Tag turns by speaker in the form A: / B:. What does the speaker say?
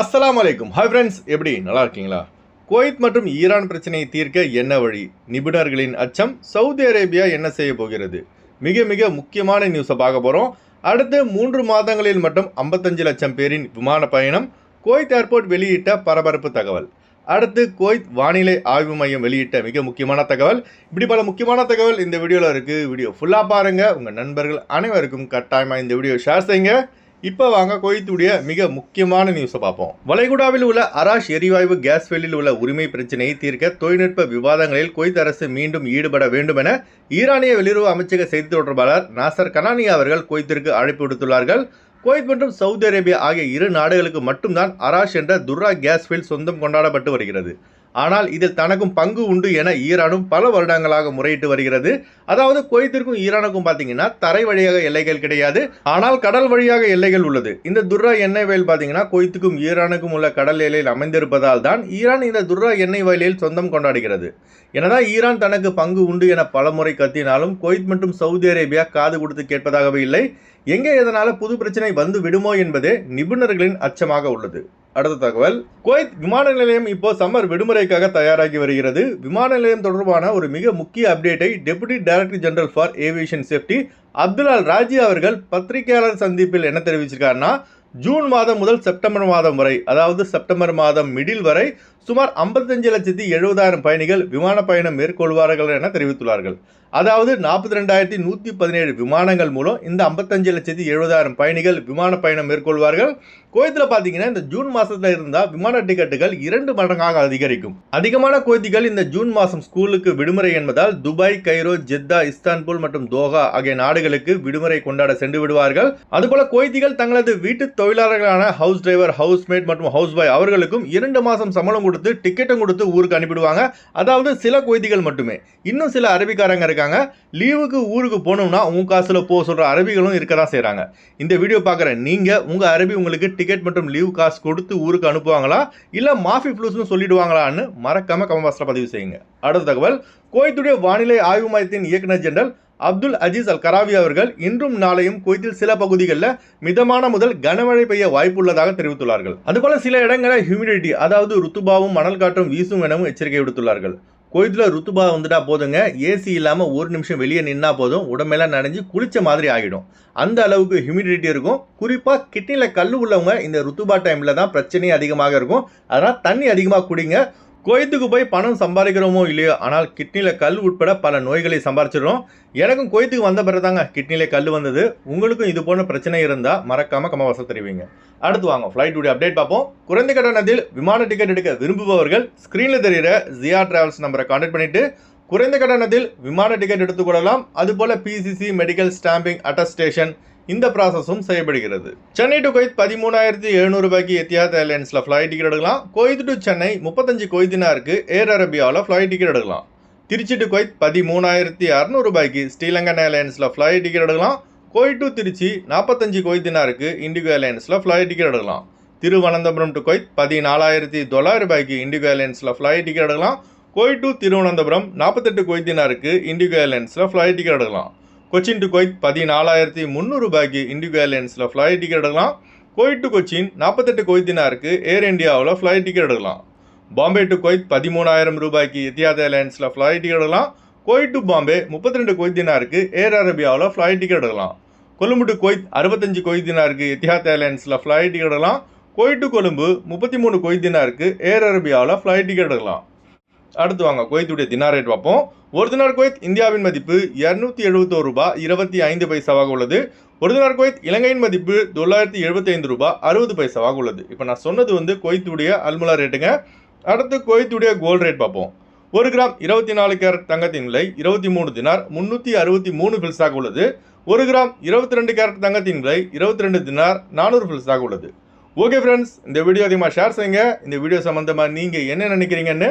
A: அஸ்லாம் அலைக்கும் hi friends எப்படி? நல்லா இருக்கீங்களா குவைத் மற்றும் ஈரான் பிரச்சனையை தீர்க்க என்ன வழி? நிபுணர்களின் அச்சம் சவுதி அரேபியா என்ன செய்ய போகிறது? மிக மிக முக்கியமான நியூஸை பார்க்க போகிறோம் அடுத்து மூன்று மாதங்களில் மட்டும் 55 லட்சம் பேரின் விமான பயணம் குவைத் ஏர்போர்ட் வெளியிட்ட பரபரப்பு தகவல். அடுத்து குவைத் வானிலை ஆய்வு மையம் வெளியிட்ட மிக முக்கியமான தகவல். இப்படி பல முக்கியமான தகவல் இந்த வீடியோவில் இருக்குது வீடியோ ஃபுல்லாக பாருங்கள் உங்கள் நண்பர்கள் அனைவருக்கும் கட்டாயமாக இந்த வீடியோ ஷேர் செய்யுங்க. இப்போ வாங்க கோயத்துடைய மிக முக்கியமான நியூஸை பார்ப்போம். வளைகுடாவில் உள்ள அராஷ் எரிவாயு கேஸ் வெளியில் உள்ள உரிமை பிரச்சனையை தீர்க்க தொழில்நுட்ப விவாதங்களில் குவைத் அரசு மீண்டும் ஈடுபட வேண்டும் என ஈரானிய வெளியுறவு அமைச்சக செய்தி தொடர்பாளர் நாசர் கனானி அவர்கள் குவைத்திற்கு அழைப்பு விடுத்துள்ளார்கள். குவைத் மற்றும் சவுதி அரேபியா ஆகிய இரு நாடுகளுக்கு மட்டும்தான் அராஷ் என்ற துர்ரா கேஸ் ஃபீல்ட் சொந்தம் கொண்டாடப்பட்டு வருகிறது. ஆனால் இதில் தனக்கும் பங்கு உண்டு என ஈரானும் பல வருடங்களாக முறையிட்டு வருகிறது. அதாவது குவைத்திற்கும் ஈரானுக்கும் பார்த்தீங்கன்னா தரை வழியாக எல்லைகள் கிடையாது. ஆனால் கடல் வழியாக எல்லைகள் உள்ளது. இந்த துர்ரா எண்ணெய் வயல் பார்த்தீங்கன்னா குவைத்துக்கும் ஈரானுக்கும் உள்ள கடல் எல்லையில் அமைந்திருப்பதால் தான் ஈரான் இந்த துர்ரா எண்ணெய் வயலில் சொந்தம் கொண்டாடுகிறது. எனதான் ஈரான் தனக்கு பங்கு உண்டு என பலமுறை கத்தினாலும் குவைத் மற்றும் சவுதி அரேபியா காது கொடுத்து கேட்பதாகவே இல்லை. எங்கே எதனால புது பிரச்சனை வந்து விடுமோ என்பதே நிபுணர்களின் அச்சமாக உள்ளது. அடுத்த தகவல். குவைத் விமான நிலையம் இப்போ சம்மர் விடுமுறைக்காக தயாராகி வருகிறது. விமான நிலையம் தொடர்பான ஒரு மிக முக்கிய அப்டேட்டை deputy director general for aviation safety அப்துல்லால் ராஜி அவர்கள் பத்திரிகையாளர் சந்திப்பில் என்ன தெரிவிச்சிருக்காருன்னா ஜூன் மாதம் முதல் செப்டம்பர் மாதம் வரை அதாவது செப்டம்பர் மாதம் மிடில் வரை சுமார் 55 லட்சத்தி எழுபதாயிரம் பயணிகள் விமான பயணம் மேற்கொள்வார்கள் என தெரிவித்துள்ளார்கள். அதாவது நாற்பத்தி ரெண்டாயிரத்தி நூற்றி பதினேழு விமானங்கள் மூலம் இந்த 55 லட்சத்தி எழுபதாயிரம் பயணிகள் விமான பயணம் மேற்கொள்வார்கள். குவைத்தில் பார்த்தீங்கன்னா இந்த ஜூன் மாதத்தில் இருந்தால் விமான டிக்கெட்டுகள் இரண்டு மடங்காக அதிகரிக்கும். அதிகமான குவைத்திகள் இந்த ஜூன் மாதம் ஸ்கூலுக்கு விடுமுறை என்பதால் துபாய் கைரோ ஜெத்தா இஸ்தான்புல் மற்றும் தோஹா ஆகிய நாடுகளுக்கு விடுமுறை கொண்டாட சென்று விடுவார்கள். அதுபோல குவைத்திகள் தங்களது வீட்டு தொழிலாளர்களான ஹவுஸ் டிரைவர் ஹவுஸ் மேட் மற்றும் ஹவுஸ் பாய் அவர்களுக்கும் இரண்டு மாதம் சம்பளம் கொடுத்து டிக்கெட்டும் கொடுத்து ஊருக்கு அனுப்பிடுவாங்க அதாவது சில குவைத்திகள் மட்டுமே. இன்னும் சில அரபிக்காரங்க இருக்காங்க. லீவுக்கு ஊருக்கு போகணும்னா உங்கள் காசில் போக சொல்கிற அரபிகளும் இருக்க தான் செய்கிறாங்க இந்த வீடியோ பார்க்குற நீங்கள் உங்கள் அரபி உங்களுக்கு டிக்கெட் மற்றும் லீவ் காசு கொடுத்து ஊருக்கு அனுப்புவாங்களா? இல்லை மாஃபி ஃப்ளூஸ்னு சொல்லிடுவாங்களான்னு மறக்காமல் கமபாஸ்ல பதிவு செய்யுங்க. அடுத்த தகவல் கோயத்துடைய வானிலை ஆய்வு மையத்தின் இயக்குனர் general Abdul Aziz Al Karawi அவர்கள் இன்றும் நாளையும் குவைத்தில் சில பகுதிகளில் மிதமான முதல் கனமழை பெய்ய வாய்ப்புள்ளதாக தெரிவித்துள்ளார்கள். அதுபோல சில இடங்களில் ஹியூமிடிட்டி அதாவது ருத்துபாவும் மணல் காற்றும் வீசும் எனவும் எச்சரிக்கை விடுத்துள்ளார்கள். கோயத்தில் ருத்துபா வந்துட்டா போதுங்க. ஏசி இல்லாமல் ஒரு நிமிஷம் வெளியே நின்னா போதும். உடம்பெல்லாம் நனைஞ்சு குளிச்ச மாதிரி ஆகிடும். அந்த அளவுக்கு ஹியூமிடிட்டி இருக்கும். குறிப்பாக கிட்னியில் கல் உள்ளவங்க இந்த ருத்துபா டைமில் தான் பிரச்சனையே அதிகமாக இருக்கும். அதனால் தண்ணி அதிகமாக குடிங்க. குவைத்துக்கு போய் பணம் சம்பாதிக்கிறோமோ இல்லையோ ஆனால் கிட்னியில் கல் உட்பட பல நோய்களை சம்பாரிச்சிடும் எனக்கும் குவைத்துக்கு வந்த பிறகு தாங்க கிட்னியில் கல் வந்தது. உங்களுக்கும் இது போன்ற பிரச்சனை இருந்தால் மறக்காமல் கமவாசம் தெரிவிங்க. அடுத்து வாங்க ஃப்ளைட் உடைய அப்டேட் பார்ப்போம். குறைந்த கட்டணத்தில் விமான டிக்கெட் எடுக்க விரும்புபவர்கள் ஸ்க்ரீனில் தெரிகிற ஜியா டிராவல்ஸ் நம்பரை கான்டாக்ட் பண்ணிவிட்டு குறைந்த கட்டணத்தில் விமான டிக்கெட் எடுத்துக்கொள்ளலாம் அதுபோல பிசிசி மெடிக்கல் ஸ்டாம்பிங் அட்டஸ்டேஷன் இந்த ப்ராசஸும் செய்யப்படுகிறது. சென்னை டு கொய்த் பதிமூணாயிரத்தி எழுநூறு ரூபாய்க்கு எத்தியாத் ஏர்லைன்ஸில் ஃப்ளைட் டிக்கெட் எடுக்கலாம். கொய்த் டு சென்னை முப்பத்தஞ்சு கொய்தினாருக்கு ஏர் அரேபியாவில் ஃப்ளைட் டிக்கெட் எடுக்கலாம். திருச்சி டு கொய்த் பதிமூணாயிரத்தி அறநூறு ரூபாய்க்கு ஸ்ரீலங்கன் ஏர்லைன்ஸில் ஃப்ளைட் டிக்கெட் எடுக்கலாம். கோய் டு திருச்சி நாற்பத்தஞ்சு கொய்தினாருக்கு இண்டிகோ ஏர்லைன்ஸில் ஃப்ளைட் டிக்கெட் எடுக்கலாம். திருவனந்தபுரம் டு கொய்த் பதினாலாயிரத்தி தொள்ளாயிரம் ரூபாய்க்கு இண்டிகோ ஏர்லைன்ஸில் ஃப்ளைட் டிக்கெட் எடுக்கலாம். கோய் டு திருவனந்தபுரம் நாற்பத்தெட்டு கொய்தினாருக்கு இண்டிகோ ஏர்லைன்ஸில் ஃப்ளைட் டிக்கெட் எடுக்கலாம். கொச்சின் டு கொய்த் பதினாலாயிரத்தி முந்நூறு ரூபாய்க்கு இண்டிகோ ஏர்லைன்ஸில் ஃப்ளைட் டிக்கெட் எடுக்கலாம். கோய் டு கொச்சின் நாற்பத்தெட்டு கொய்தினாருக்கு ஏர் இந்தியாவில் ஃப்ளைட் டிக்கெட் எடுக்கலாம். பாம்பே டு கொய்த் பதிமூணாயிரம் ரூபாய்க்கு எத்தியாத் ஏர்லைன்ஸில் ஃப்ளைட் டிக்கெட் எடுக்கலாம். கோய் டு பாம்பே முப்பத்தி ரெண்டு கொய்தினாருக்கு ஏர் அரேபியாவில் ஃப்ளைட் டிக்கெட் எடுக்கலாம். கொழும்பு டு கொய்த் அறுபத்தஞ்சு கொய்தினாருக்கு எத்தியாத் ஏர்லைன்ஸில் ஃப்ளைட் டிக்கெட் எடுக்கலாம். கோய் டு கொழும்பு முப்பத்தி மூணு கொய்தினாருக்கு ஏர் அரேபியாவில் ஃப்ளைட் டிக்கெட் எடுக்கலாம். அடுத்து வாங்க குவைத்துடைய தினார் ரேட் பார்ப்போம். ஒரு தினார் குவைத் இந்தியாவின் மதிப்பு இரநூத்தி எழுபத்தோரு ரூபாய் இருபத்தி ஐந்து பைசாவாக உள்ளது. ஒரு தினார் குவைத் இலங்கையின் மதிப்பு தொள்ளாயிரத்தி எழுபத்தி ஐந்து ரூபாய் அறுபது பைசாவாக உள்ளது. இப்போ நான் சொன்னது வந்து குவைத்துடைய அல்முலா ரேட்டுங்க அடுத்து குவைத்துடைய கோல்டு ரேட் பார்ப்போம். ஒரு கிராம் இருபத்தி நாலு கேரட் தங்கத்தின் விலை இருபத்தி மூணு தினார் முன்னூற்றி அறுபத்தி மூணு பில்ஸாக உள்ளது. ஒரு கிராம் இருபத்தி ரெண்டு கேரட் தங்கத்தின் விலை இருபத்தி ரெண்டு தினார் நானூறு பில்ஸாக உள்ளது. ஓகே ஃப்ரெண்ட்ஸ் இந்த வீடியோ அதிகமாக ஷேர் செய்யுங்க. இந்த வீடியோ சம்மந்தமாக நீங்கள் என்ன நினைக்கிறீங்கன்னு